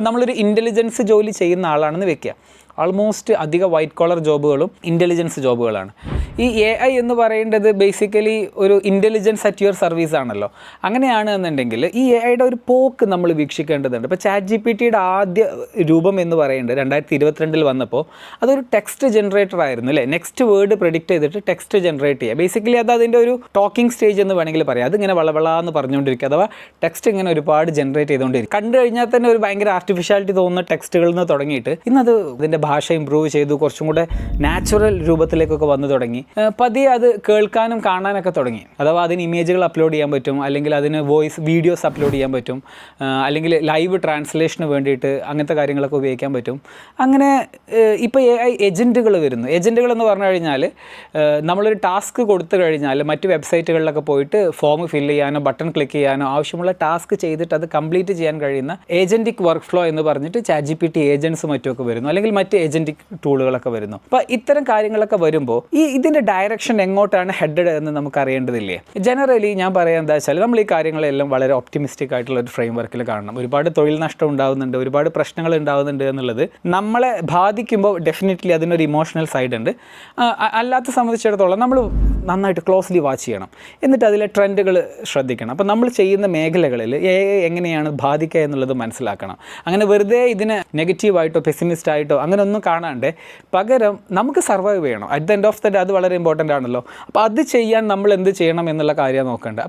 ഇപ്പം നമ്മളൊരു ഇന്റലിജൻസ് ജോലി ചെയ്യുന്ന ആളാണെന്ന് വെക്കുക. ആൾമോസ്റ്റ് അധിക വൈറ്റ് കോളർ ജോബുകളും ഇന്റലിജൻസ് ജോബുകളാണ് ഈ എ ഐ എന്ന് പറയേണ്ടത് ബേസിക്കലി ഒരു ഇന്റലിജൻസ് അറ്റ് യുവർ സർവീസ് ആണല്ലോ. അങ്ങനെയാണ് എന്നുണ്ടെങ്കിൽ ഈ എ ഐയുടെ ഒരു പോക്ക് നമ്മൾ വീക്ഷിക്കേണ്ടതുണ്ട്. ഇപ്പോൾ ചാറ്റ് ജി പി ടിയുടെ ആദ്യ രൂപം എന്ന് പറയുന്നത് രണ്ടായിരത്തി ഇരുപത്തിരണ്ടിൽ വന്നപ്പോൾ അതൊരു ടെക്സ്റ്റ് ജനറേറ്റർ ആയിരുന്നു അല്ലേ? നെക്സ്റ്റ് വേർഡ് പ്രിഡിക്റ്റ് ചെയ്തിട്ട് ടെക്സ്റ്റ് ജനറേറ്റ് ചെയ്യുക. ബേസിക്കലി അത് അതിന്റെ ഒരു ടോക്കിംഗ് സ്റ്റേജ് എന്ന് വേണമെങ്കിൽ പറയാം. അതിങ്ങനെ വളവളാന്ന് പറഞ്ഞുകൊണ്ടിരിക്കുക. അഥവാ ടെക്സ്റ്റ് ഇങ്ങനെ ഒരുപാട് ജനറേറ്റ് ചെയ്തുകൊണ്ടിരിക്കും കണ്ടു കഴിഞ്ഞാൽ തന്നെ ഒരു ഭയങ്കര ആർട്ടിഫിഷ്യാലിറ്റി തോന്നുന്ന ടെക്സ്റ്റുകളിൽ നിന്ന് തുടങ്ങിയിട്ട് ഇന്നത് ഇതിന്റെ ഭാഷ ഇമ്പ്രൂവ് ചെയ്തു. കുറച്ചും കൂടെ നാച്ചുറൽ രൂപത്തിലേക്കൊക്കെ വന്നു തുടങ്ങി. ഏഹ് പതിയെ അത് കേൾക്കാനും കാണാനൊക്കെ തുടങ്ങി. അഥവാ അതിന് ഇമേജുകൾ അപ്ലോഡ് ചെയ്യാൻ പറ്റും അല്ലെങ്കിൽ അതിന് വോയിസ് വീഡിയോസ് അപ്ലോഡ് ചെയ്യാൻ പറ്റും അല്ലെങ്കിൽ ലൈവ് ട്രാൻസ്ലേഷന് വേണ്ടിയിട്ട് അങ്ങനത്തെ കാര്യങ്ങളൊക്കെ ഉപയോഗിക്കാൻ പറ്റും. അങ്ങനെ ഇപ്പോൾ എ ഐ ഏജന്റുകൾ വരുന്നു. ഏജന്റുകൾ എന്ന് പറഞ്ഞു കഴിഞ്ഞാൽ നമ്മളൊരു ടാസ്ക് കൊടുത്തു കഴിഞ്ഞാൽ മറ്റ് വെബ്സൈറ്റുകളിലൊക്കെ പോയിട്ട് ഫോം ഫിൽ ചെയ്യാനോ ബട്ടൺ ക്ലിക്ക് ചെയ്യാനോ ആവശ്യമുള്ള ടാസ്ക് ചെയ്തിട്ട് അത് കംപ്ലീറ്റ് ചെയ്യാൻ കഴിയുന്ന ഏജന്റിക് വർക്ക് ഫ്ലോ എന്ന് പറഞ്ഞിട്ട് chat G P T agents മറ്റുമൊക്കെ വരുന്നു. അല്ലെങ്കിൽ മറ്റ് ഏജന്റിക് ടൂളുകളൊക്കെ വരുന്നു. അപ്പോൾ ഇത്തരം കാര്യങ്ങളൊക്കെ വരുമ്പോൾ ഈ ഇതിന്റെ ഡയറക്ഷൻ എങ്ങോട്ടാണ് ഹെഡഡ് എന്ന് നമുക്ക് അറിയേണ്ടതില്ലേ? ജനറലി ഞാൻ പറയാൻ എന്താ വെച്ചാൽ നമ്മൾ ഈ കാര്യങ്ങളെല്ലാം വളരെ ഒപ്റ്റിമിസ്റ്റിക് ആയിട്ടുള്ള ഒരു ഫ്രെയിം വർക്കിൽ കാണണം. ഒരുപാട് തൊഴിൽ നഷ്ടം ഉണ്ടാകുന്നുണ്ട് ഒരുപാട് പ്രശ്നങ്ങൾ ഉണ്ടാകുന്നുണ്ട് എന്നുള്ളത് നമ്മളെ ബാധിക്കുമ്പോൾ ഡെഫിനറ്റ്ലി അതിനൊരു ഇമോഷണൽ സൈഡ് ഉണ്ട്. അല്ലാത്ത സംബന്ധിച്ചിടത്തോളം നമ്മൾ നന്നായിട്ട് ക്ലോസ്ലി വാച്ച് ചെയ്യണം. എന്നിട്ട് അതിലെ ട്രെൻഡുകൾ ശ്രദ്ധിക്കണം. അപ്പോൾ നമ്മൾ ചെയ്യുന്ന മേഖലകളിൽ എ എങ്ങനെയാണ് ബാധിക്കുക എന്നുള്ളത് മനസ്സിലാക്കണം. അങ്ങനെ വെറുതെ ഇതിനെ നെഗറ്റീവായിട്ടോ പെസിമിസ്റ്റ് ആയിട്ടോ അങ്ങനെ ഒന്നും കാണാണ്ട് പകരം നമുക്ക് സർവൈവ് ചെയ്യണം. At the end of the day അത് വളരെ ഇമ്പോർട്ടന്റ് ആണല്ലോ. അപ്പോൾ അത് ചെയ്യാൻ നമ്മൾ എന്ത് ചെയ്യണം എന്നുള്ള കാര്യം നോക്കേണ്ടത്